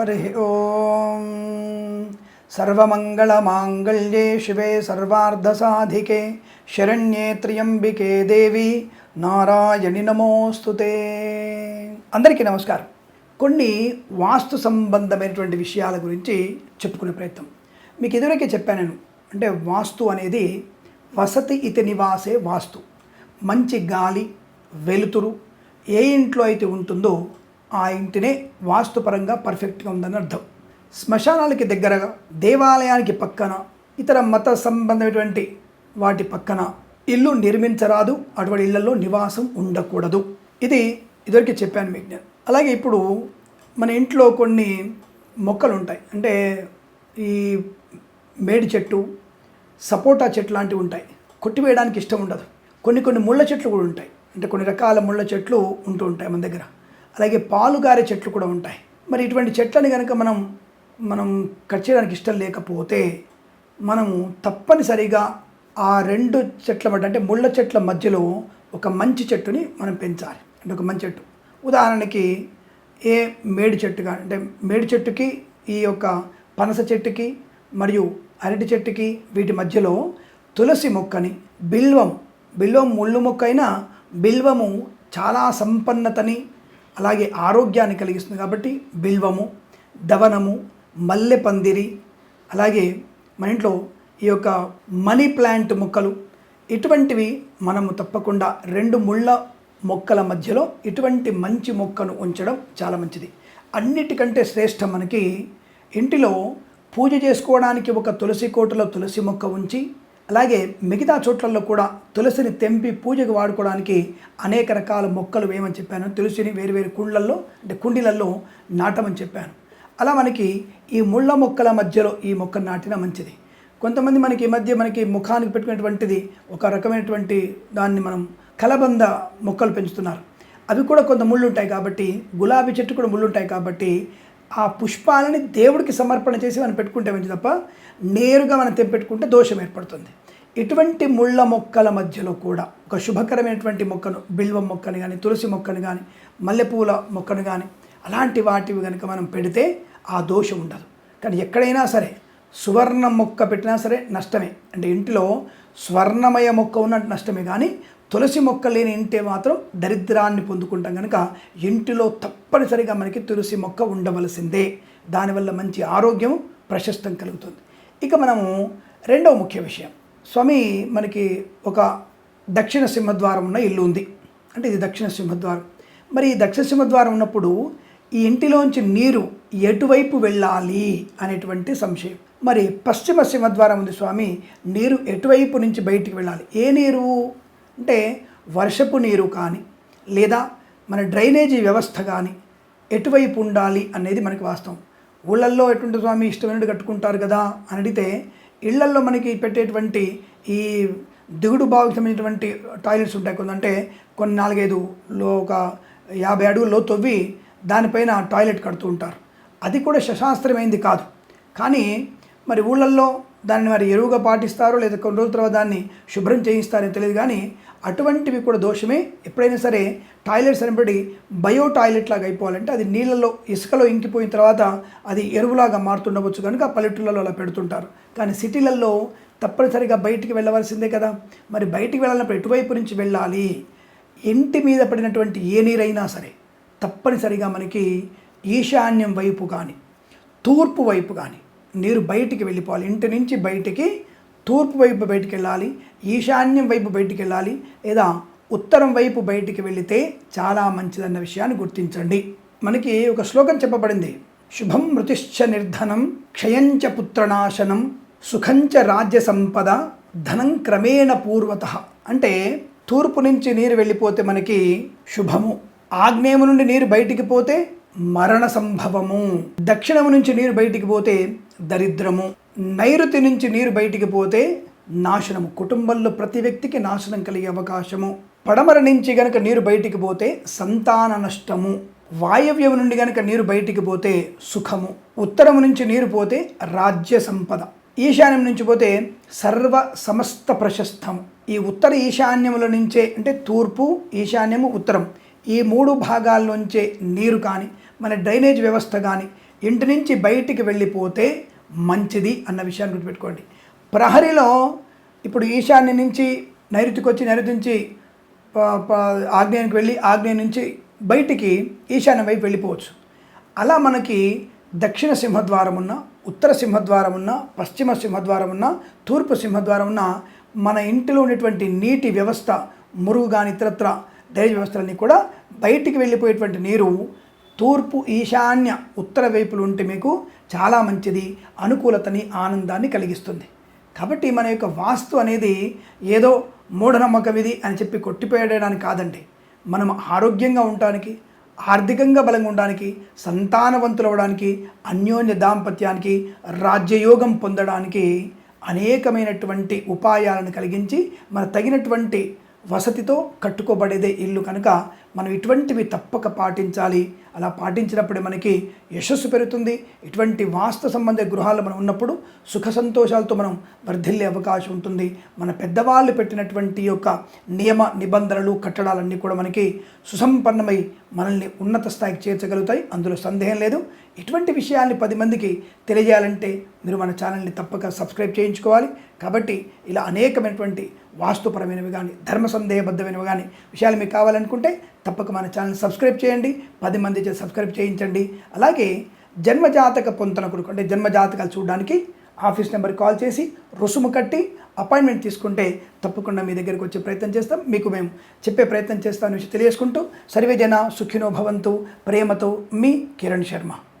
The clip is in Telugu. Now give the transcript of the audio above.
హరి ఓం సర్వమంగళమాంగళ్యే శివే సర్వార్ధసాధికే శరణ్యే త్ర్యంబికే దేవి నారాయణి నమోస్తుతే అందరికీ నమస్కారం. కొన్ని వాస్తు సంబంధమైనటువంటి విషయాల గురించి చెప్పుకునే ప్రయత్నం. మీకు ఎదురకే చెప్పాను నేను అంటే వాస్తు అనేది వసతి ఇతి నివాసే వాస్తు. మంచి గాలి వెలుతురు ఏ ఇంట్లో అయితే ఉంటుందో ఆ ఇంటినే వాస్తుపరంగా పర్ఫెక్ట్గా ఉందని అర్థం. శ్మశానాలకి దగ్గరగా దేవాలయానికి పక్కన ఇతర మత సంబంధమైనటువంటి వాటి పక్కన ఇల్లు నిర్మించరాదు అటువంటి ఇళ్ళలో నివాసం ఉండకూడదు. ఇది ఇదివరకు చెప్పాను మీకు నేను. అలాగే ఇప్పుడు మన ఇంట్లో కొన్ని మొక్కలు ఉంటాయి అంటే ఈ మేడి చెట్టు సపోటా చెట్లు లాంటివి ఉంటాయి. కొట్టివేయడానికి ఇష్టం ఉండదు. కొన్ని కొన్ని ముళ్ళ చెట్లు కూడా ఉంటాయి. అంటే కొన్ని రకాల ముళ్ళ చెట్లు ఉంటూ ఉంటాయి మన దగ్గర. అలాగే పాలుగారే చెట్లు కూడా ఉంటాయి. మరి ఇటువంటి చెట్లని కనుక మనం మనం కట్ చేయడానికి ఇష్టం లేకపోతే మనము తప్పనిసరిగా ఆ రెండు చెట్ల మధ్య అంటే ముళ్ళ చెట్ల మధ్యలో ఒక మంచి చెట్టుని మనం పెంచాలి. అంటే ఒక మంచి చెట్టు. ఉదాహరణకి ఏ మేడి చెట్టు కానీ అంటే మేడి చెట్టుకి ఈ యొక్క పనస చెట్టుకి మరియు అరటి చెట్టుకి వీటి మధ్యలో తులసి మొక్కని బిల్వం బిల్వం ముళ్ళు మొక్క అయినా బిల్వము చాలా సంపన్నతని అలాగే ఆరోగ్యాన్ని కలిగిస్తుంది కాబట్టి బిల్వము దవనము మల్లె పందిరి అలాగే మన ఇంట్లో ఈ యొక్క మనీ ప్లాంట్ మొక్కలు ఇటువంటివి మనము తప్పకుండా రెండు ముళ్ళ మొక్కల మధ్యలో ఇటువంటి మంచి మొక్కను ఉంచడం చాలా మంచిది. అన్నిటికంటే శ్రేష్టం మనకి ఇంటిలో పూజ చేసుకోవడానికి ఒక తులసి కోటలో తులసి మొక్క ఉంచి అలాగే మిగతా చోట్లలో కూడా తులసిని తెంపి పూజకు వాడుకోవడానికి అనేక రకాల మొక్కలు వేయమని చెప్పాను. తులసిని వేరు వేరు అంటే కుండీలలో నాటమని చెప్పాను. అలా మనకి ఈ ముళ్ళ మొక్కల మధ్యలో ఈ మొక్క నాటిన మంచిది. కొంతమంది మనకి ఈ మధ్య మనకి ముఖానికి పెట్టుకునేటువంటిది ఒక రకమైనటువంటి దాన్ని మనం కలబంద మొక్కలు పెంచుతున్నారు. అవి కూడా కొంత ముళ్ళు ఉంటాయి కాబట్టి గులాబీ చెట్టు కూడా ముళ్ళు ఉంటాయి కాబట్టి ఆ పుష్పాలని దేవుడికి సమర్పణ చేసి మనం పెట్టుకుంటే మంచి తప్ప నేరుగా మనం తెంపెట్టుకుంటే దోషం ఏర్పడుతుంది. ఇటువంటి ముళ్ళ మొక్కల మధ్యలో కూడా ఒక శుభకరమైనటువంటి మొక్కను బిల్వం మొక్కను కానీ తులసి మొక్కను కానీ మల్లెపూల మొక్కను కానీ అలాంటి వాటివి కనుక మనం పెడితే ఆ దోషం ఉండదు. కానీ ఎక్కడైనా సరే సువర్ణ మొక్క పెట్టినా సరే నష్టమే. అంటే ఇంటిలో స్వర్ణమయ మొక్క ఉన్న నష్టమే. కానీ తులసి మొక్క లేని ఇంటే మాత్రం దరిద్రాన్ని పొందుకుంటాం కనుక ఇంటిలో తప్పనిసరిగా మనకి తులసి మొక్క ఉండవలసిందే. దానివల్ల మంచి ఆరోగ్యం ప్రశస్తం కలుగుతుంది. ఇక మనము రెండవ ముఖ్య విషయం. స్వామి మనకి ఒక దక్షిణ సింహద్వారం ఉన్న ఇల్లు ఉంది. అంటే ఇది దక్షిణ సింహద్వారం. మరి ఈ దక్షిణ సింహద్వారం ఉన్నప్పుడు ఈ ఇంటిలోంచి నీరు ఎటువైపు వెళ్ళాలి అనేటువంటి సంశయం. మరి పశ్చిమ సింహద్వారం ఉంది స్వామి నీరు ఎటువైపు నుంచి బయటికి వెళ్ళాలి? ఏ నీరు? అంటే వర్షపు నీరు కానీ లేదా మన డ్రైనేజీ వ్యవస్థ కానీ ఎటువైపు ఉండాలి అనేది మనకి వాస్తవం. ఊళ్ళల్లో ఎటువంటి స్వామి ఇష్టమైనట్టు కట్టుకుంటారు కదా అని అడిగితే ఇళ్ళల్లో మనకి పెట్టేటువంటి ఈ దిగుడు బావుకి సంబంధించినటువంటి టాయిలెట్స్ ఉంటాయి కొన్ని కొన్ని నాలుగైదులో ఒక యాభై అడుగుల్లో తవ్వి దానిపైన టాయిలెట్ కడుతూ ఉంటారు. అది కూడా శశాస్త్రమైంది కాదు. కానీ మరి ఊళ్ళల్లో దాన్ని మరి ఎరువుగా పాటిస్తారో లేదా కొన్ని రోజుల తర్వాత దాన్ని శుభ్రం చేయిస్తారో తెలియదు కానీ అటువంటివి కూడా దోషమే. ఎప్పుడైనా సరే టాయిలెట్స్ అనేబడి బయో టాయిలెట్ లాగా అయిపోవాలంటే అది నీళ్ళలో ఇసుకలో ఇంకిపోయిన తర్వాత అది ఎరువులాగా మారుతుండవచ్చు కనుక పల్లెటూళ్ళలో అలా పెడుతుంటారు. కానీ సిటీలలో తప్పనిసరిగా బయటికి వెళ్ళవలసిందే కదా. మరి బయటికి వెళ్ళాలన్నప్పుడు ఎటువైపు నుంచి వెళ్ళాలి? ఇంటి మీద పడినటువంటి ఏ నీరైనా సరే తప్పనిసరిగా మనకి ఈశాన్యం వైపు కానీ తూర్పు వైపు కానీ నీరు బయటికి వెళ్ళిపోవాలి. ఇంటి నుంచి బయటికి తూర్పు వైపు బయటికి వెళ్ళాలి. ఈశాన్యం వైపు బయటికి వెళ్ళాలి. లేదా ఉత్తరం వైపు బయటికి వెళితే చాలా మంచిదన్న విషయాన్ని గుర్తించండి. మనకి ఒక శ్లోకం చెప్పబడింది. శుభం మృతిశ్చ నిర్ధనం క్షయంచ పుత్రనాశనం సుఖంచ రాజ్య సంపద ధనం క్రమేణ పూర్వత. అంటే తూర్పు నుంచి నీరు వెళ్ళిపోతే మనకి శుభము. ఆగ్నేయము నుండి నీరు బయటికి పోతే మరణ సంభవము. దక్షిణము నుంచి నీరు బయటికి పోతే దరిద్రము. నైరుతి నుంచి నీరు బయటికి పోతే నాశనము. కుటుంబంలో ప్రతి వ్యక్తికి నాశనం కలిగే అవకాశము. పడమర నుంచి గనక నీరు బయటికి పోతే సంతాన నష్టము. వాయవ్యం నుండి గనక నీరు బయటికి పోతే సుఖము. ఉత్తరము నుంచి నీరు పోతే రాజ్య సంపద. ఈశాన్యం నుంచి పోతే సర్వ సమస్త ప్రశస్తము. ఈ ఉత్తర ఈశాన్యముల నుంచే అంటే తూర్పు ఈశాన్యము ఉత్తరం. ఈ మూడు భాగాల్లోంచే నీరు కానీ మన డ్రైనేజ్ వ్యవస్థ కానీ ఇంటి నుంచి బయటికి వెళ్ళిపోతే మంచిది అన్న విషయాన్ని గుర్తుపెట్టుకోండి. ప్రహరిలో ఇప్పుడు ఈశాన్య నుంచి నైరుతికి వచ్చి నైరుతి నుంచి ఆగ్నేయానికి వెళ్ళి ఆగ్నేయం నుంచి బయటికి ఈశాన్యం వైపు వెళ్ళిపోవచ్చు. అలా మనకి దక్షిణ సింహద్వారం ఉన్న ఉత్తర సింహద్వారం ఉన్న పశ్చిమ సింహద్వారం ఉన్న తూర్పు సింహద్వారం ఉన్న మన ఇంటిలో ఉన్నటువంటి నీటి వ్యవస్థ మురుగు కానీ ఇతరత్ర డ్రైనేజ్ వ్యవస్థలన్నీ కూడా బయటికి వెళ్ళిపోయేటువంటి నీరు తూర్పు ఈశాన్య ఉత్తర వైపులు ఉంటే మీకు చాలా మంచిది. అనుకూలతని ఆనందాన్ని కలిగిస్తుంది. కాబట్టి మన యొక్క వాస్తు అనేది ఏదో మూఢనమ్మక విధి అని చెప్పి కొట్టిపేయడానికి కాదండి. మనం ఆరోగ్యంగా ఉండటానికి ఆర్థికంగా బలంగా ఉండడానికి సంతానవంతులు అవ్వడానికి అన్యోన్య దాంపత్యానికి రాజ్యయోగం పొందడానికి అనేకమైనటువంటి ఉపాయాలను కలిగించి మన తగినటువంటి వసతితో కట్టుకోబడేదే ఇల్లు కనుక మనం ఇటువంటివి తప్పక పాటించాలి. అలా పాటించినప్పుడు మనకి యశస్సు పెరుగుతుంది. ఇటువంటి వాస్తు సంబంధ గృహాలు మనం ఉన్నప్పుడు సుఖ సంతోషాలతో మనం వర్ధిల్లే అవకాశం ఉంటుంది. మన పెద్దవాళ్ళు పెట్టినటువంటి యొక్క నియమ నిబంధనలు కట్టడాలన్నీ కూడా మనకి సుసంపన్నమై మనల్ని ఉన్నత స్థాయికి చేర్చగలుగుతాయి. అందులో సందేహం లేదు. ఇటువంటి విషయాల్ని పది మందికి తెలియజేయాలంటే మీరు మన ఛానల్ని తప్పక సబ్స్క్రైబ్ చేయించుకోవాలి. కాబట్టి ఇలా అనేకమైనటువంటి వాస్తుపరమైనవి కానీ ధర్మ సందేహబద్ధమైనవి కానీ విషయాలు మీకు కావాలనుకుంటే తప్పక మన ఛానల్ని సబ్స్క్రైబ్ చేయండి. పది మంది సబ్స్క్రైబ్ చేయించండి. అలాగే జన్మజాతక పొంతన కొరకు అంటే జన్మజాతకాలు చూడడానికి ఆఫీస్ నెంబర్ కాల్ చేసి రుసుము కట్టి అపాయింట్మెంట్ తీసుకుంటే తప్పకుండా మీ దగ్గరికి వచ్చే ప్రయత్నం చేస్తాం. మీకు మేము చెప్పే ప్రయత్నం చేస్తామని విషయం తెలియజేసుకుంటూ సర్వేజన సుఖినో భవంతు ప్రేమతో మీ కిరణ్ శర్మ.